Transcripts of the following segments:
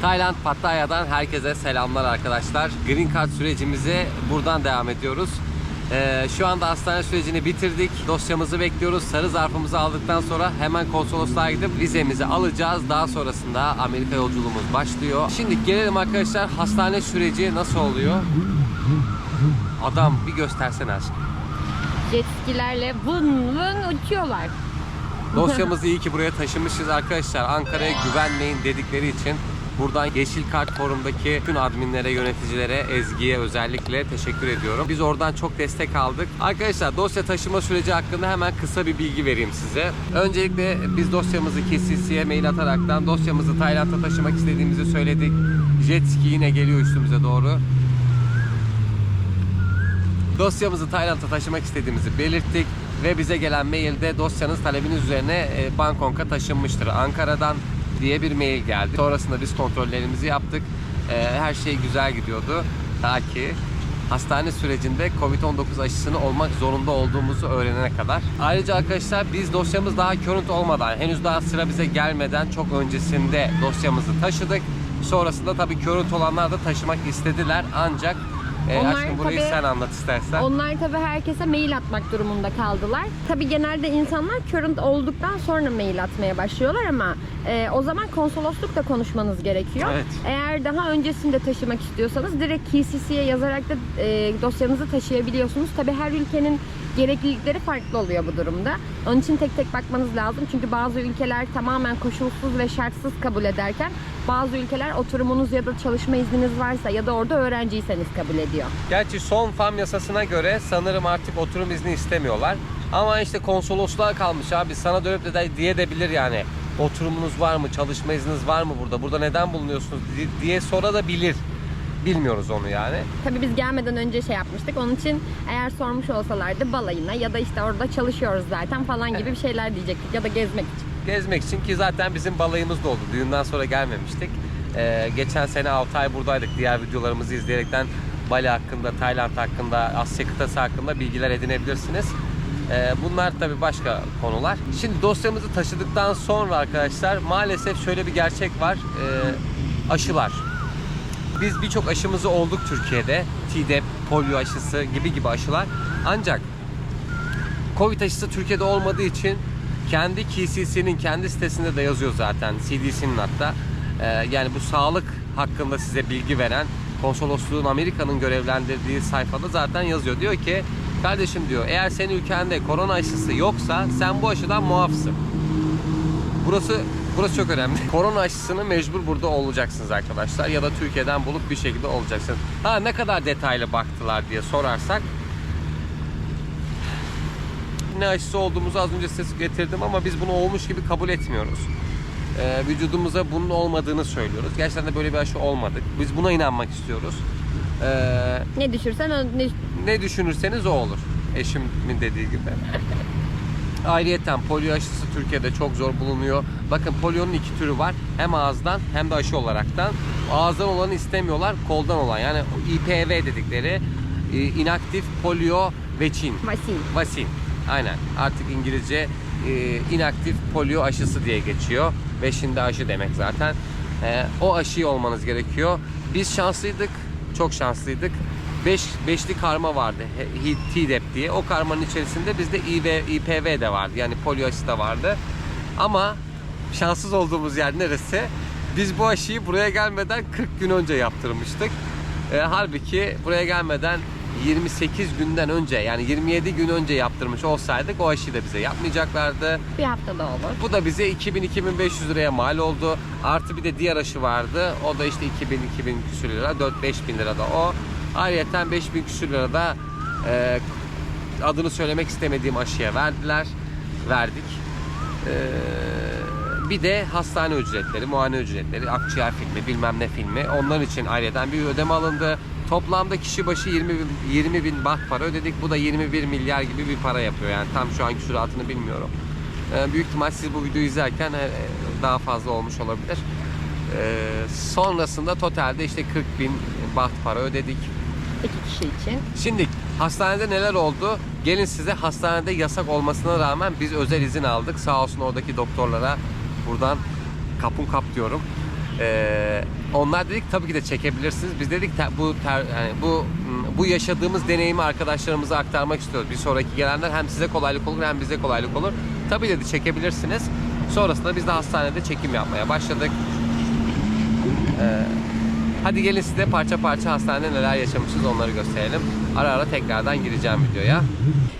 Tayland Pattaya'dan herkese selamlar arkadaşlar. Green Card sürecimize buradan devam ediyoruz. Ee, şu anda hastane sürecini bitirdik. Dosyamızı bekliyoruz. Sarı zarfımızı aldıktan sonra hemen konsolosluğa gidip vizemizi alacağız. Daha sonrasında Amerika yolculuğumuz başlıyor. Şimdi gelelim arkadaşlar hastane süreci nasıl oluyor? Adam bir göstersene aşkım. Jet skilerle vın vın uçuyorlar. Dosyamızı iyi ki buraya taşımışız arkadaşlar. Ankara'ya güvenmeyin dedikleri için buradan Yeşil Kart Forum'daki tüm adminlere, yöneticilere, Ezgi'ye özellikle teşekkür ediyorum. Biz oradan çok destek aldık. Arkadaşlar dosya taşıma süreci hakkında hemen kısa bir bilgi vereyim size. Öncelikle biz dosyamızı KCC'ye mail ataraktan dosyamızı Tayland'a taşımak istediğimizi söyledik. Jet ski yine geliyor üstümüze doğru. Dosyamızı Tayland'a taşımak istediğimizi belirttik ve bize gelen mailde dosyanız talebiniz üzerine e, Bangkok'a taşınmıştır. Ankara'dan diye bir mail geldi. Sonrasında biz kontrollerimizi yaptık. E, Her şey güzel gidiyordu. Ta ki hastane sürecinde Covid-19 aşısını olmak zorunda olduğumuzu öğrenene kadar. Ayrıca arkadaşlar biz dosyamız daha körüntü olmadan, henüz daha sıra bize gelmeden çok öncesinde dosyamızı taşıdık. Sonrasında tabii körüntü olanlar da taşımak istediler ancak e, Onlar aşkım burayı tabii- sen anlat istersen. Onlar tabii herkese mail atmak durumunda kaldılar. Tabii genelde insanlar current olduktan sonra mail atmaya başlıyorlar ama e, o zaman konsoloslukla konuşmanız gerekiyor. Evet. Eğer daha öncesinde taşımak istiyorsanız direkt KCC'ye yazarak da e, dosyanızı taşıyabiliyorsunuz. Tabii her ülkenin gereklilikleri farklı oluyor bu durumda. Onun için tek tek bakmanız lazım. Çünkü bazı ülkeler tamamen koşulsuz ve şartsız kabul ederken bazı ülkeler oturumunuz ya da çalışma izniniz varsa ya da orada öğrenciyseniz kabul ediyor. Gerçi son FAM yasasına göre sanırım artık oturum izni istemiyorlar. Ama işte konsolosluğa kalmış abi. Sana dönüp de diye de bilir yani. Oturumunuz var mı? Çalışma izniniz var mı burada? Burada neden bulunuyorsunuz di- diye sonra da bilir. Bilmiyoruz onu yani. Tabii biz gelmeden önce şey yapmıştık. Onun için eğer sormuş olsalardı balayına ya da işte orada çalışıyoruz zaten falan gibi bir şeyler diyecektik ya da gezmek için. Gezmek için ki zaten bizim balayımız da oldu. Düğünden sonra gelmemiştik. Ee, geçen sene 6 ay buradaydık. Diğer videolarımızı izleyerekten Bali hakkında, Tayland hakkında, Asya kıtası hakkında bilgiler edinebilirsiniz. Ee, bunlar tabii başka konular. Şimdi dosyamızı taşıdıktan sonra arkadaşlar maalesef şöyle bir gerçek var. Ee, aşılar. Biz birçok aşımızı olduk Türkiye'de. TDEP, polio aşısı gibi gibi aşılar. Ancak Covid aşısı Türkiye'de olmadığı için kendi KCC'nin kendi sitesinde de yazıyor zaten. CDC'nin hatta. Ee, yani bu sağlık hakkında size bilgi veren konsolosluğun Amerika'nın görevlendirdiği sayfada zaten yazıyor. Diyor ki kardeşim diyor eğer senin ülkende korona aşısı yoksa sen bu aşıdan muafsın. Burası burası çok önemli. Korona aşısını mecbur burada olacaksınız arkadaşlar ya da Türkiye'den bulup bir şekilde olacaksınız. Ha ne kadar detaylı baktılar diye sorarsak ne aşısı olduğumuzu az önce size getirdim ama biz bunu olmuş gibi kabul etmiyoruz. Ee, vücudumuza bunun olmadığını söylüyoruz. Gerçekten de böyle bir aşı olmadık. Biz buna inanmak istiyoruz. Ee, Ne düşürsen o ne... ne düşünürseniz o olur. Eşimin dediği gibi. Ayrıyeten polio aşısı Türkiye'de çok zor bulunuyor. Bakın polionun iki türü var. Hem ağızdan hem de aşı olaraktan. Ağızdan olanı istemiyorlar, koldan olan. Yani IPV dedikleri e, inaktif polio veçin. Vasin. Vasin. Aynen. Artık İngilizce e, inaktif polio aşısı diye geçiyor. Ve şimdi aşı demek zaten. E, o aşıyı olmanız gerekiyor. Biz şanslıydık. Çok şanslıydık. 5 beşli karma vardı. TDEP diye. O karmanın içerisinde bizde IV, IPV de vardı. Yani polio aşısı da vardı. Ama şanssız olduğumuz yer neresi? Biz bu aşıyı buraya gelmeden 40 gün önce yaptırmıştık. E, halbuki buraya gelmeden 28 günden önce yani 27 gün önce yaptırmış olsaydık o aşıyı da bize yapmayacaklardı. Bir haftada olur. Bu da bize 2000-2500 liraya mal oldu. Artı bir de diğer aşı vardı. O da işte 2000-2000 küsür lira. 4-5 bin lira da o. Ayrıca 5000 küsür lira da e, adını söylemek istemediğim aşıya verdiler. Verdik. E, bir de hastane ücretleri, muayene ücretleri, akciğer filmi, bilmem ne filmi. Onlar için ayrıca bir ödeme alındı. Toplamda kişi başı 20 bin, 20 bin baht para ödedik. Bu da 21 milyar gibi bir para yapıyor. Yani tam şu anki süratini bilmiyorum. Ee, büyük ihtimal siz bu videoyu izlerken e, daha fazla olmuş olabilir. Ee, sonrasında totalde işte 40 bin baht para ödedik. İki kişi için. Şimdi hastanede neler oldu? Gelin size hastanede yasak olmasına rağmen biz özel izin aldık. Sağ olsun oradaki doktorlara buradan kapun kap diyorum. Ee, onlar dedik tabii ki de çekebilirsiniz. Biz dedik bu ter- yani bu bu yaşadığımız deneyimi arkadaşlarımıza aktarmak istiyoruz. Bir sonraki gelenler hem size kolaylık olur hem bize kolaylık olur. Tabii dedi çekebilirsiniz. Sonrasında biz de hastanede çekim yapmaya başladık. Ee, hadi gelin size parça parça hastanede neler yaşamışız onları gösterelim. Ara ara tekrardan gireceğim videoya.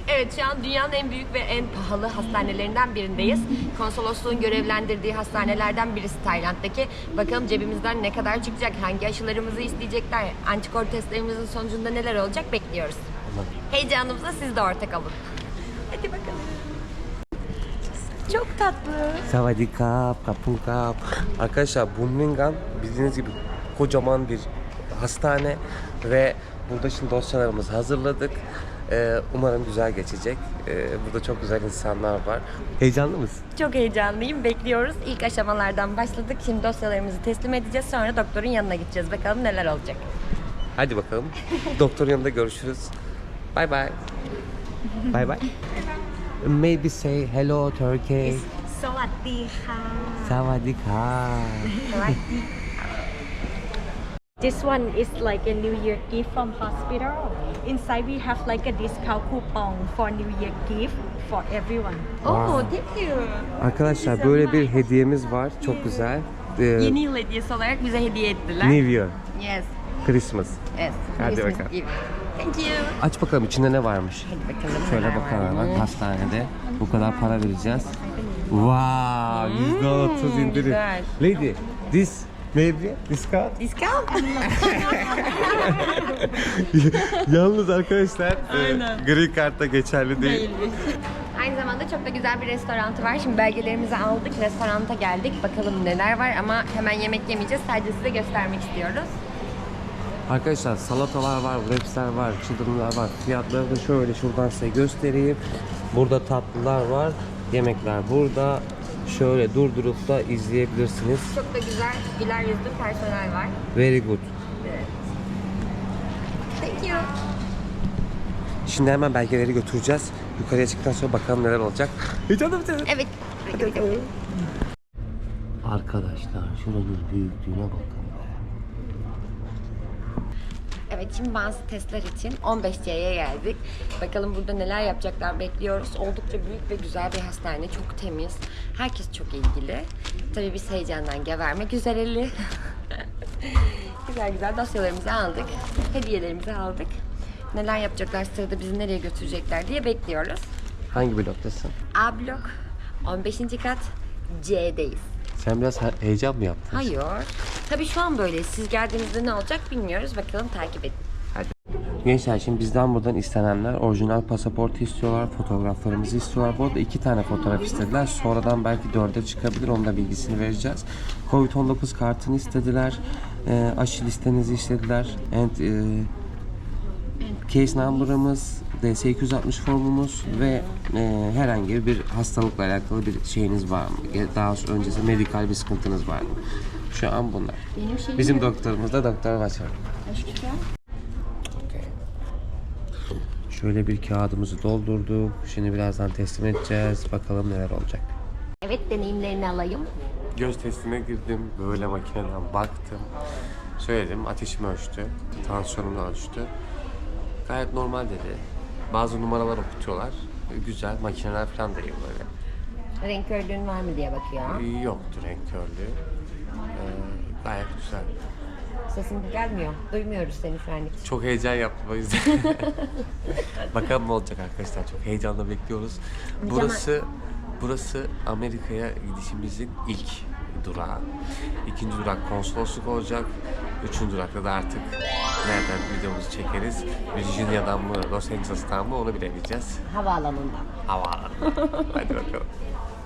Evet şu an dünyanın en büyük ve en pahalı hastanelerinden birindeyiz. Konsolosluğun görevlendirdiği hastanelerden birisi Tayland'daki. Bakalım cebimizden ne kadar çıkacak, hangi aşılarımızı isteyecekler, antikor testlerimizin sonucunda neler olacak bekliyoruz. Heyecanımıza siz de ortak olun. Hadi bakalım. Çok tatlı. Savadikap, kapungkap. Arkadaşlar Birmingham bildiğiniz gibi kocaman bir hastane ve burada şimdi dosyalarımızı hazırladık. Ee, umarım güzel geçecek. Ee, burada çok güzel insanlar var. Heyecanlı mısın? Çok heyecanlıyım. Bekliyoruz. İlk aşamalardan başladık. Şimdi dosyalarımızı teslim edeceğiz. Sonra doktorun yanına gideceğiz. Bakalım neler olacak. Hadi bakalım. doktorun yanında görüşürüz. Bye bye. bye bye. Maybe say hello Turkey. Sawadee ka. Sawadee. This one is like a New Year gift from hospital. Inside we have like a discount coupon for New Year gift for everyone. Oo, thank you. Arkadaşlar böyle bir hediyemiz var. Çok güzel. Ee, Yeni yıl hediyesi olarak bize hediye ettiler. New Year, Yes. Christmas. Yes. Hadi Christmas bakalım. Eve. Thank you. Aç bakalım içinde ne varmış. Hadi bakalım. Şöyle neler bakalım var. hastanede bu kadar para vereceğiz. Wow, yüzde otuz indirim. güzel. Lady, this maybe discount. Discount. Yalnız arkadaşlar e, gri kartta geçerli değil. Aynı zamanda çok da güzel bir restoranı var. Şimdi belgelerimizi aldık, restoranta geldik. Bakalım neler var ama hemen yemek yemeyeceğiz. Sadece size göstermek istiyoruz. Arkadaşlar salatalar var, wrapsler var, çıldırımlar var. Fiyatları da şöyle şuradan size göstereyim. Burada tatlılar var, yemekler burada. Şöyle durdurup da izleyebilirsiniz. Çok da güzel, güler yüzlü personel var. Very good. Thank you. Şimdi hemen belgeleri götüreceğiz. Yukarıya çıktıktan sonra bakalım neler olacak. Heyecanlı mısınız? Evet. Arkadaşlar şuranın büyüklüğüne bakın. Evet şimdi bazı testler için 15C'ye geldik. Bakalım burada neler yapacaklar bekliyoruz. Oldukça büyük ve güzel bir hastane. Çok temiz. Herkes çok ilgili. Tabii biz heyecandan gebermek üzereli. güzel güzel dosyalarımızı aldık. Hediyelerimizi aldık. Neler yapacaklar sırada bizi nereye götürecekler diye bekliyoruz. Hangi bloktasın? A blok 15. kat C'deyiz. Sen biraz he- heyecan mı yaptın? Hayır. Tabii şu an böyle. Siz geldiğinizde ne olacak bilmiyoruz. Bakalım takip edin. Gençler şimdi bizden buradan istenenler orijinal pasaportu istiyorlar, fotoğraflarımızı istiyorlar. Bu arada iki tane fotoğraf istediler. Sonradan belki dörde çıkabilir. Onun da bilgisini vereceğiz. Covid-19 kartını istediler. E, aşı listenizi istediler. And, e, case number'ımız, DS260 formumuz ve e, herhangi bir hastalıkla alakalı bir şeyiniz var mı? Daha öncesi medikal bir sıkıntınız var mı? Şu an bunlar. Bizim doktorumuz da Doktor Başar. Okey. Şöyle bir kağıdımızı doldurduk. Şimdi birazdan teslim edeceğiz. Bakalım neler olacak. Evet deneyimlerini alayım. Göz testine girdim. Böyle makineden baktım. Söyledim. Ateşimi ölçtü. Tansiyonumu ölçtü. Gayet normal dedi. Bazı numaralar okutuyorlar. Güzel. Makineler falan da iyi böyle. Renk körlüğün var mı diye bakıyor. Yoktu renk körlüğü. Gayet güzel. Sesin gelmiyor. Duymuyoruz seni şu an. Çok heyecan yaptım o yüzden. Bakalım ne olacak arkadaşlar. Çok heyecanla bekliyoruz. Burası burası Amerika'ya gidişimizin ilk durağı. İkinci durak konsolosluk olacak. Üçüncü durakta da artık nereden videomuzu çekeriz. Virginia'dan mı, Los Angeles'tan mı onu bilemeyeceğiz. Havaalanından. Havaalanı. Hadi bakalım.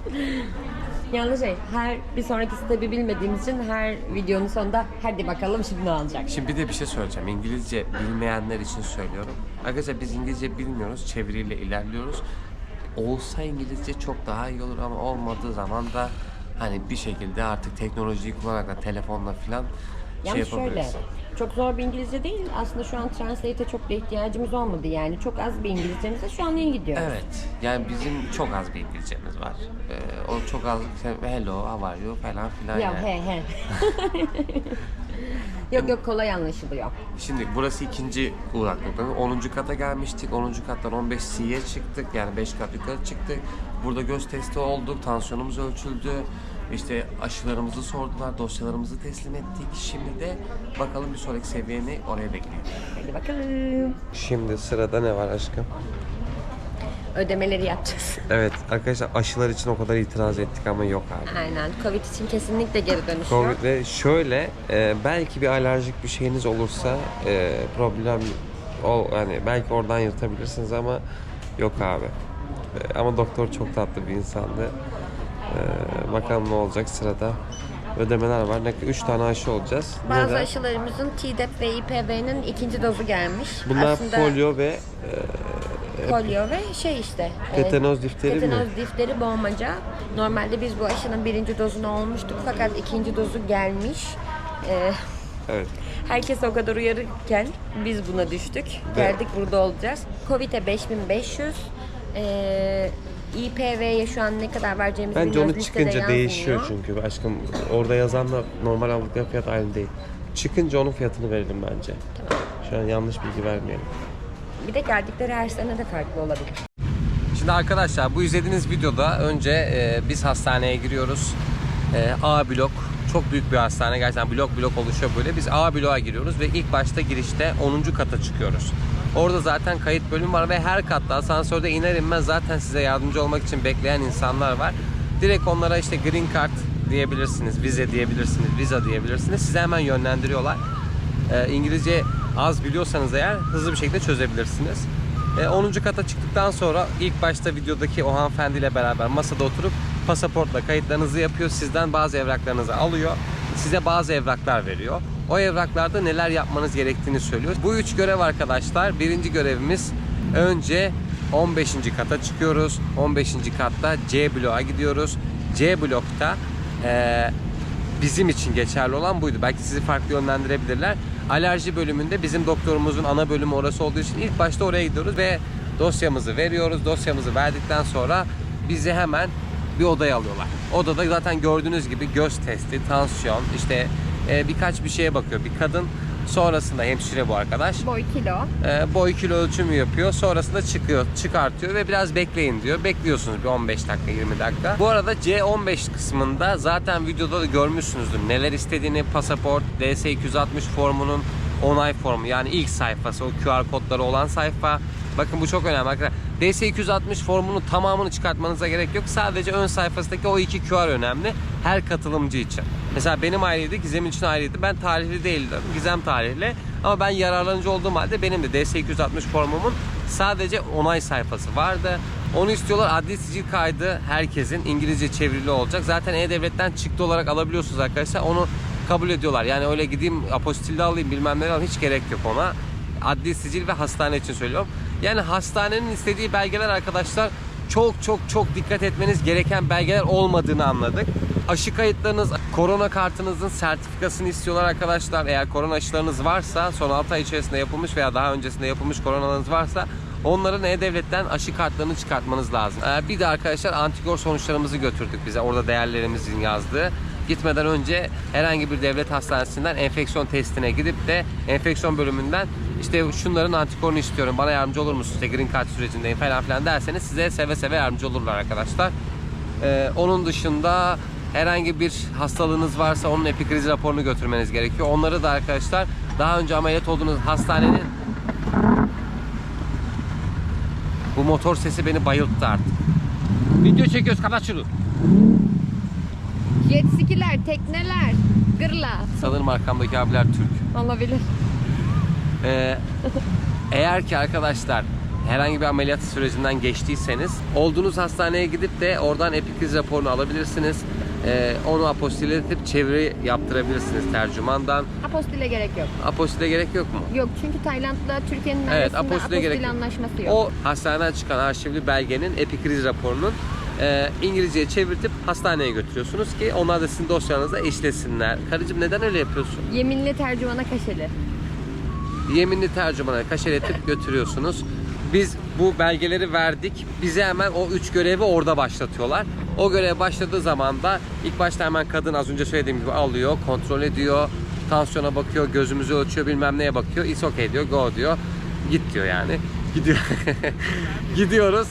Yalnız şey, her bir sonrakisi tabi bilmediğimiz için her videonun sonunda hadi bakalım şimdi ne olacak. Şimdi bir de bir şey söyleyeceğim. İngilizce bilmeyenler için söylüyorum. Arkadaşlar biz İngilizce bilmiyoruz. Çeviriyle ilerliyoruz. Olsa İngilizce çok daha iyi olur ama olmadığı zaman da hani bir şekilde artık teknolojiyi kullanarak da telefonla filan Yalnız şöyle, yapabiliriz. Çok zor bir İngilizce değil. Aslında şu an translate'e çok da ihtiyacımız olmadı yani. Çok az bir İngilizcemizle şu an iyi gidiyoruz. Evet. Yani bizim çok az bir İngilizcemiz var. Ee, o çok az hello, how are you falan filan Ya yani. he he. yok yok kolay anlaşılıyor. Şimdi burası ikinci uğrak noktamız. 10. kata gelmiştik. 10. kattan 15 C'ye çıktık. Yani 5 kat yukarı çıktık. Burada göz testi olduk. Tansiyonumuz ölçüldü. İşte aşılarımızı sordular. Dosyalarımızı teslim ettik. Şimdi de bakalım bir sonraki seviye ne oraya bekliyor. Hadi bakalım. Şimdi sırada ne var aşkım? Ödemeleri yapacağız. Evet arkadaşlar aşılar için o kadar itiraz ettik ama yok abi. Aynen. Covid için kesinlikle geri dönüş yok. Covid ve şöyle e, belki bir alerjik bir şeyiniz olursa e, problem o hani belki oradan yırtabilirsiniz ama yok abi. E, ama doktor çok tatlı bir insandı. Bakalım ne olacak sırada. Ödemeler var. Ne 3 tane aşı olacağız. Bazı Neden? aşılarımızın TDEP ve IPV'nin ikinci dozu gelmiş. Bunlar Aslında polio ve e, polio ve şey işte. e, Tetanoz difteri mi? tetanoz difteri boğmaca. Normalde biz bu aşının birinci dozunu olmuştuk fakat ikinci dozu gelmiş. E, evet. herkes o kadar uyarırken biz buna düştük. Geldik burada olacağız. Covid'e 5500. E, IPV'ye şu an ne kadar vereceğimizi Bence bilmiyoruz. onu Listede çıkınca yazmıyor. değişiyor çünkü aşkım orada yazanla normal aldıkları fiyat aynı değil. Çıkınca onun fiyatını verelim bence. Şu an yanlış bilgi vermeyelim. Bir de geldikleri her sene de farklı olabilir. Şimdi arkadaşlar bu izlediğiniz videoda önce e, biz hastaneye giriyoruz. E, A blok çok büyük bir hastane gerçekten blok blok oluşuyor böyle. Biz A bloğa giriyoruz ve ilk başta girişte 10. kata çıkıyoruz. Orada zaten kayıt bölümü var ve her katta asansörde iner inmez zaten size yardımcı olmak için bekleyen insanlar var. Direkt onlara işte green card diyebilirsiniz, vize diyebilirsiniz, visa diyebilirsiniz. Size hemen yönlendiriyorlar. E, İngilizce az biliyorsanız eğer hızlı bir şekilde çözebilirsiniz. E, 10. kata çıktıktan sonra ilk başta videodaki o hanımefendiyle beraber masada oturup pasaportla kayıtlarınızı yapıyor. Sizden bazı evraklarınızı alıyor. Size bazı evraklar veriyor. O evraklarda neler yapmanız gerektiğini söylüyor. Bu üç görev arkadaşlar. Birinci görevimiz önce 15. kata çıkıyoruz. 15. katta C bloğa gidiyoruz. C blokta e, bizim için geçerli olan buydu. Belki sizi farklı yönlendirebilirler. Alerji bölümünde bizim doktorumuzun ana bölümü orası olduğu için ilk başta oraya gidiyoruz ve dosyamızı veriyoruz. Dosyamızı verdikten sonra bizi hemen bir odaya alıyorlar. Odada zaten gördüğünüz gibi göz testi, tansiyon, işte e, birkaç bir şeye bakıyor. Bir kadın sonrasında hemşire bu arkadaş Boy kilo. e, boy kilo ölçümü yapıyor. Sonrasında çıkıyor, çıkartıyor ve biraz bekleyin diyor. Bekliyorsunuz bir 15 dakika, 20 dakika. Bu arada C15 kısmında zaten videoda da görmüşsünüzdür. Neler istediğini, pasaport, DS260 formunun onay formu yani ilk sayfası, o QR kodları olan sayfa. Bakın bu çok önemli arkadaşlar. DS260 formunun tamamını çıkartmanıza gerek yok. Sadece ön sayfasındaki o iki QR önemli. Her katılımcı için. Mesela benim ayrıydı, Gizem için ayrıydı. Ben tarihli değildim. Gizem tarihli. Ama ben yararlanıcı olduğum halde benim de DS260 formumun sadece onay sayfası vardı. Onu istiyorlar. Adli sicil kaydı herkesin İngilizce çevrili olacak. Zaten E-Devlet'ten çıktı olarak alabiliyorsunuz arkadaşlar. Onu kabul ediyorlar. Yani öyle gideyim apostilde alayım bilmem ne alayım hiç gerek yok ona. Adli sicil ve hastane için söylüyorum. Yani hastanenin istediği belgeler arkadaşlar çok çok çok dikkat etmeniz gereken belgeler olmadığını anladık. Aşı kayıtlarınız, korona kartınızın sertifikasını istiyorlar arkadaşlar. Eğer korona aşılarınız varsa, son 6 ay içerisinde yapılmış veya daha öncesinde yapılmış koronalarınız varsa onların E-Devlet'ten aşı kartlarını çıkartmanız lazım. Ee, bir de arkadaşlar antikor sonuçlarımızı götürdük bize. Orada değerlerimizin yazdığı. Gitmeden önce herhangi bir devlet hastanesinden enfeksiyon testine gidip de enfeksiyon bölümünden işte şunların antikorunu istiyorum bana yardımcı olur musun işte green card sürecindeyim falan filan derseniz size seve seve yardımcı olurlar arkadaşlar. Ee, onun dışında herhangi bir hastalığınız varsa onun epikriz raporunu götürmeniz gerekiyor. Onları da arkadaşlar daha önce ameliyat olduğunuz hastanenin bu motor sesi beni bayılttı artık. Video çekiyoruz kapat şunu. Jet skiler, tekneler, gırla. Sanırım arkamdaki abiler Türk. Olabilir. Ee, eğer ki arkadaşlar herhangi bir ameliyat sürecinden geçtiyseniz olduğunuz hastaneye gidip de oradan epikriz raporunu alabilirsiniz. Ee, onu apostille edip çeviri yaptırabilirsiniz tercümandan. Apostile gerek yok. Apostille gerek yok mu? Yok çünkü Tayland'la Türkiye'nin Evet, apostile apostille gerek anlaşması yok. O hastaneden çıkan arşivli belgenin epikriz raporunun e, İngilizceye çevirtip hastaneye götürüyorsunuz ki onlar da sizin dosyanızla eşlesinler. Karıcığım neden öyle yapıyorsun? Yeminli tercümana kaşeli. yeminli tercümana kaşeletip götürüyorsunuz. Biz bu belgeleri verdik. Bize hemen o üç görevi orada başlatıyorlar. O görev başladığı zaman da ilk başta hemen kadın az önce söylediğim gibi alıyor, kontrol ediyor, tansiyona bakıyor, gözümüzü ölçüyor, bilmem neye bakıyor. It's okay diyor, go diyor. Git diyor yani. Gidiyor. Gidiyoruz.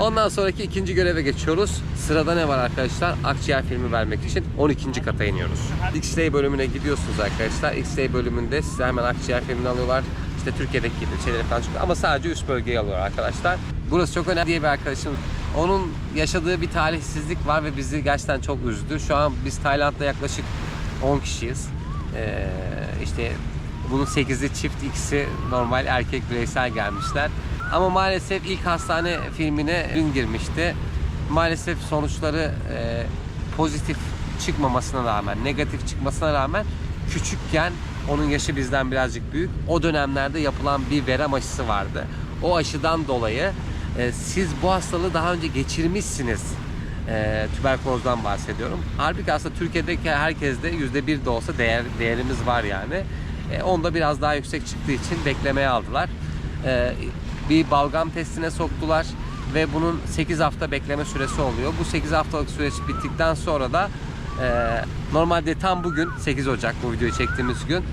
Ondan sonraki ikinci göreve geçiyoruz. Sırada ne var arkadaşlar? Akciğer filmi vermek için 12. kata iniyoruz. X-ray bölümüne gidiyorsunuz arkadaşlar. X-ray bölümünde size hemen akciğer filmini alıyorlar. İşte Türkiye'deki gibi şeyleri falan çıkıyor. Ama sadece üst bölgeyi alıyor arkadaşlar. Burası çok önemli diye bir arkadaşım. Onun yaşadığı bir talihsizlik var ve bizi gerçekten çok üzdü. Şu an biz Tayland'da yaklaşık 10 kişiyiz. Ee, işte bunun 8'i çift, ikisi normal erkek bireysel gelmişler. Ama maalesef ilk hastane filmine dün girmişti. Maalesef sonuçları e, pozitif çıkmamasına rağmen, negatif çıkmasına rağmen küçükken onun yaşı bizden birazcık büyük. O dönemlerde yapılan bir verem aşısı vardı. O aşıdan dolayı e, siz bu hastalığı daha önce geçirmişsiniz. E, tüberkülozdan bahsediyorum. Halbuki aslında Türkiye'deki herkeste yüzde bir de olsa değer, değerimiz var yani. E, onda biraz daha yüksek çıktığı için beklemeye aldılar. E, bir balgam testine soktular ve bunun 8 hafta bekleme süresi oluyor. Bu 8 haftalık süreç bittikten sonra da e, normalde tam bugün 8 Ocak bu videoyu çektiğimiz gün e,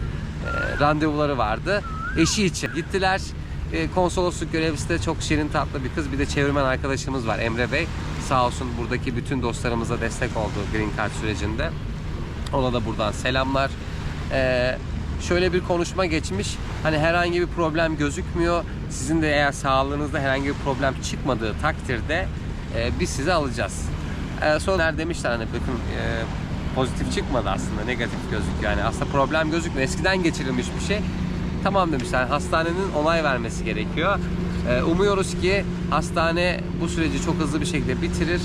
randevuları vardı. Eşi için gittiler. E, konsolosluk görevlisi de çok şirin tatlı bir kız. Bir de çevirmen arkadaşımız var Emre Bey. Sağ olsun buradaki bütün dostlarımıza destek oldu Green Card sürecinde. Ona da buradan selamlar. Ee, şöyle bir konuşma geçmiş. Hani herhangi bir problem gözükmüyor. Sizin de eğer sağlığınızda herhangi bir problem çıkmadığı takdirde e, biz sizi alacağız. Ee, sonra demişler hani bakın e, pozitif çıkmadı aslında negatif gözüküyor. Yani aslında problem gözükmüyor. Eskiden geçirilmiş bir şey. Tamam demişler hastanenin onay vermesi gerekiyor. Ee, umuyoruz ki hastane bu süreci çok hızlı bir şekilde bitirir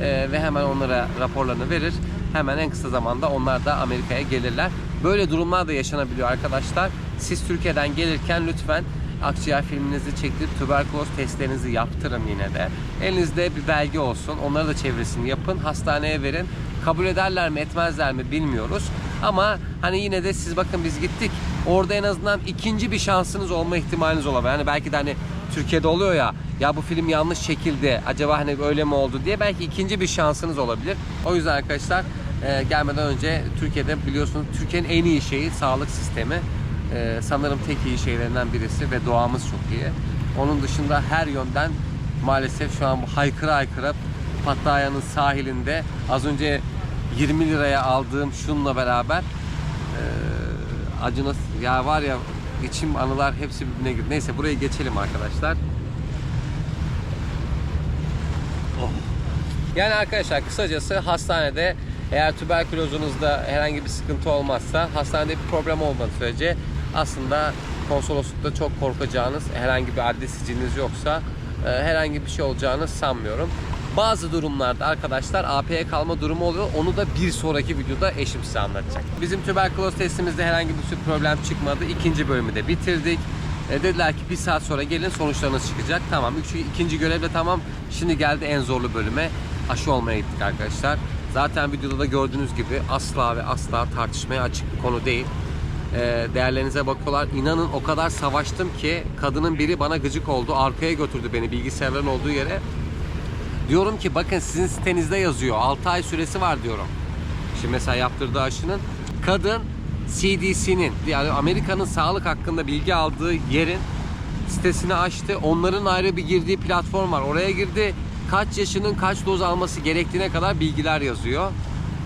e, ve hemen onlara raporlarını verir. Hemen en kısa zamanda onlar da Amerika'ya gelirler. Böyle durumlar da yaşanabiliyor arkadaşlar. Siz Türkiye'den gelirken lütfen akciğer filminizi çektirip tüberküloz testlerinizi yaptırın yine de. Elinizde bir belge olsun. Onları da çevresini yapın. Hastaneye verin. Kabul ederler mi etmezler mi bilmiyoruz. Ama hani yine de siz bakın biz gittik. Orada en azından ikinci bir şansınız olma ihtimaliniz olabilir. Yani belki de hani Türkiye'de oluyor ya ya bu film yanlış çekildi acaba hani öyle mi oldu diye belki ikinci bir şansınız olabilir. O yüzden arkadaşlar e, gelmeden önce Türkiye'de biliyorsunuz Türkiye'nin en iyi şeyi sağlık sistemi. E, sanırım tek iyi şeylerinden birisi ve doğamız çok iyi. Onun dışında her yönden maalesef şu an haykıra haykıra Pattaya'nın sahilinde az önce 20 liraya aldığım şunla beraber e, acına ya var ya içim anılar hepsi birbirine girdi. Neyse burayı geçelim arkadaşlar. Oh. Yani arkadaşlar kısacası hastanede eğer tüberkülozunuzda herhangi bir sıkıntı olmazsa hastanede bir problem olmadığı sürece aslında konsoloslukta çok korkacağınız herhangi bir adli siciliniz yoksa e, herhangi bir şey olacağını sanmıyorum. Bazı durumlarda arkadaşlar AP'ye kalma durumu oluyor. Onu da bir sonraki videoda eşim size anlatacak. Bizim tüberküloz testimizde herhangi bir problem çıkmadı. İkinci bölümü de bitirdik. E, dediler ki bir saat sonra gelin sonuçlarınız çıkacak. Tamam. Üç, ikinci görev de tamam. Şimdi geldi en zorlu bölüme. Aşı olmaya gittik arkadaşlar. Zaten videoda da gördüğünüz gibi asla ve asla tartışmaya açık bir konu değil. E, değerlerinize bakıyorlar. İnanın o kadar savaştım ki kadının biri bana gıcık oldu. Arkaya götürdü beni bilgisayarların olduğu yere. Diyorum ki bakın sizin sitenizde yazıyor 6 ay süresi var diyorum. Şimdi mesela yaptırdığı aşının kadın CDC'nin yani Amerika'nın sağlık hakkında bilgi aldığı yerin sitesini açtı. Onların ayrı bir girdiği platform var. Oraya girdi. Kaç yaşının kaç doz alması gerektiğine kadar bilgiler yazıyor.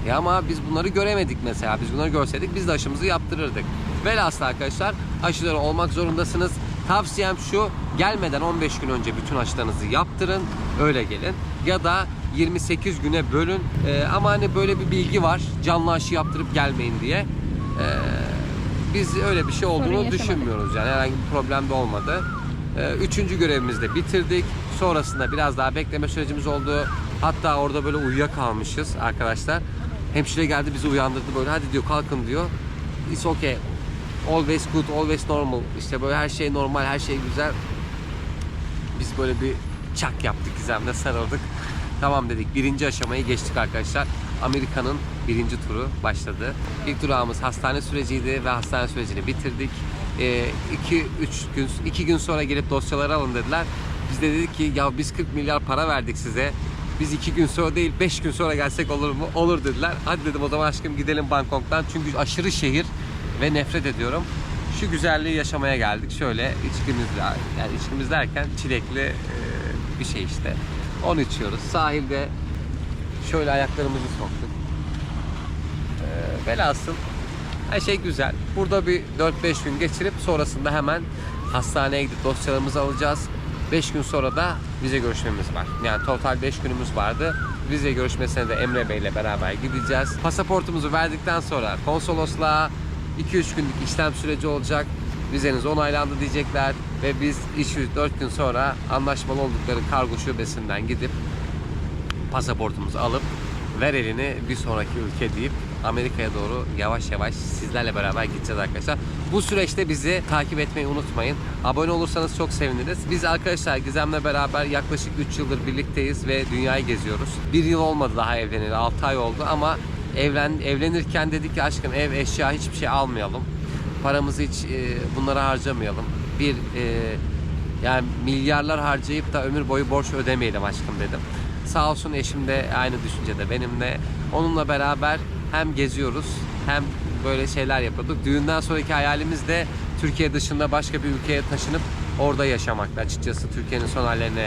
Ya ama biz bunları göremedik mesela. Biz bunları görseydik biz de aşımızı yaptırırdık. Velhasıl arkadaşlar aşıları olmak zorundasınız. Tavsiyem şu gelmeden 15 gün önce bütün aşılarınızı yaptırın. Öyle gelin. Ya da 28 güne bölün. Ee, ama hani böyle bir bilgi var. Canlı aşı yaptırıp gelmeyin diye. Ee, biz öyle bir şey olduğunu düşünmüyoruz. Yani herhangi bir problem de olmadı. Ee, üçüncü görevimizi de bitirdik. Sonrasında biraz daha bekleme sürecimiz oldu. Hatta orada böyle uyuyakalmışız arkadaşlar. Hemşire geldi bizi uyandırdı böyle hadi diyor kalkın diyor. It's okay. Always good, always normal. İşte böyle her şey normal, her şey güzel. Biz böyle bir çak yaptık Gizem'le sarıldık. Tamam dedik. Birinci aşamayı geçtik arkadaşlar. Amerika'nın birinci turu başladı. İlk durağımız hastane süreciydi ve hastane sürecini bitirdik. 2 3 gün 2 gün sonra gelip dosyaları alın dediler. Biz de dedik ki ya biz 40 milyar para verdik size. Biz 2 gün sonra değil 5 gün sonra gelsek olur mu? Olur dediler. Hadi dedim o zaman aşkım gidelim Bangkok'tan. Çünkü aşırı şehir ve nefret ediyorum. Şu güzelliği yaşamaya geldik. Şöyle içkimizle yani içkimiz derken çilekli e, bir şey işte. Onu içiyoruz. Sahilde şöyle ayaklarımızı soktuk. E, velhasıl her şey güzel. Burada bir 4-5 gün geçirip sonrasında hemen hastaneye gidip dosyalarımızı alacağız. 5 gün sonra da vize görüşmemiz var. Yani total 5 günümüz vardı. Vize görüşmesine de Emre Bey ile beraber gideceğiz. Pasaportumuzu verdikten sonra konsolosluğa 2-3 günlük işlem süreci olacak. Vizeniz onaylandı diyecekler ve biz işi 4 gün sonra anlaşmalı oldukları kargo şubesinden gidip pasaportumuzu alıp ver elini bir sonraki ülke deyip Amerika'ya doğru yavaş yavaş sizlerle beraber gideceğiz arkadaşlar. Bu süreçte bizi takip etmeyi unutmayın. Abone olursanız çok seviniriz. Biz arkadaşlar Gizem'le beraber yaklaşık 3 yıldır birlikteyiz ve dünyayı geziyoruz. Bir yıl olmadı daha evleneli 6 ay oldu ama evlen evlenirken dedik ki aşkım ev eşya hiçbir şey almayalım. Paramızı hiç e, bunlara harcamayalım. Bir e, yani milyarlar harcayıp da ömür boyu borç ödemeyelim aşkım dedim. Sağ olsun eşim de aynı düşüncede benimle. Onunla beraber hem geziyoruz hem böyle şeyler yapıyorduk. Düğünden sonraki hayalimiz de Türkiye dışında başka bir ülkeye taşınıp orada yaşamaktı açıkçası Türkiye'nin son hallerini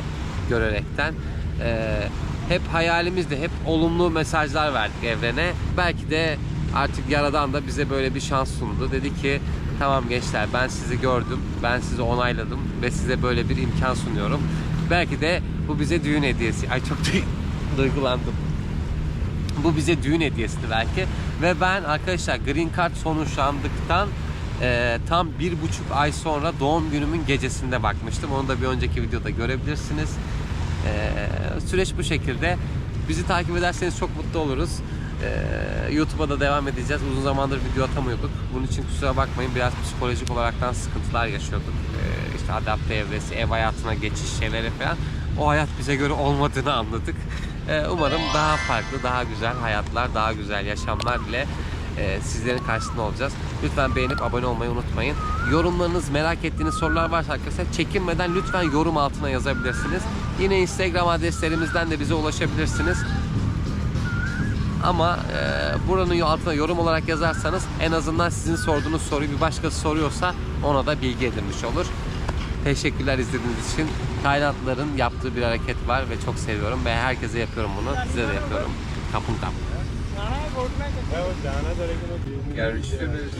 görerekten. Ee, hep hayalimizdi, hep olumlu mesajlar verdik evrene. Belki de artık Yaradan da bize böyle bir şans sundu. Dedi ki tamam gençler ben sizi gördüm, ben sizi onayladım ve size böyle bir imkan sunuyorum. Belki de bu bize düğün hediyesi. Ay çok duy- duygulandım. Bu bize düğün hediyesiydi belki. Ve ben arkadaşlar Green Card sonuçlandıktan e, tam bir buçuk ay sonra doğum günümün gecesinde bakmıştım. Onu da bir önceki videoda görebilirsiniz. E, süreç bu şekilde. Bizi takip ederseniz çok mutlu oluruz. E, YouTube'a da devam edeceğiz. Uzun zamandır video atamıyorduk. Bunun için kusura bakmayın. Biraz psikolojik olaraktan sıkıntılar yaşıyorduk. E, işte adapte evresi, ev hayatına geçiş şeyleri falan. O hayat bize göre olmadığını anladık. E, umarım daha farklı, daha güzel hayatlar, daha güzel yaşamlar ile e, sizlerin karşısında olacağız. Lütfen beğenip abone olmayı unutmayın. Yorumlarınız, merak ettiğiniz sorular varsa arkadaşlar çekinmeden lütfen yorum altına yazabilirsiniz. Yine Instagram adreslerimizden de bize ulaşabilirsiniz. Ama e, buranın altına yorum olarak yazarsanız en azından sizin sorduğunuz soruyu bir başkası soruyorsa ona da bilgi edinmiş olur. Teşekkürler izlediğiniz için. Taylandlıların yaptığı bir hareket var ve çok seviyorum ve herkese yapıyorum bunu. Size de yapıyorum. Kapın kap. Görüşürüz.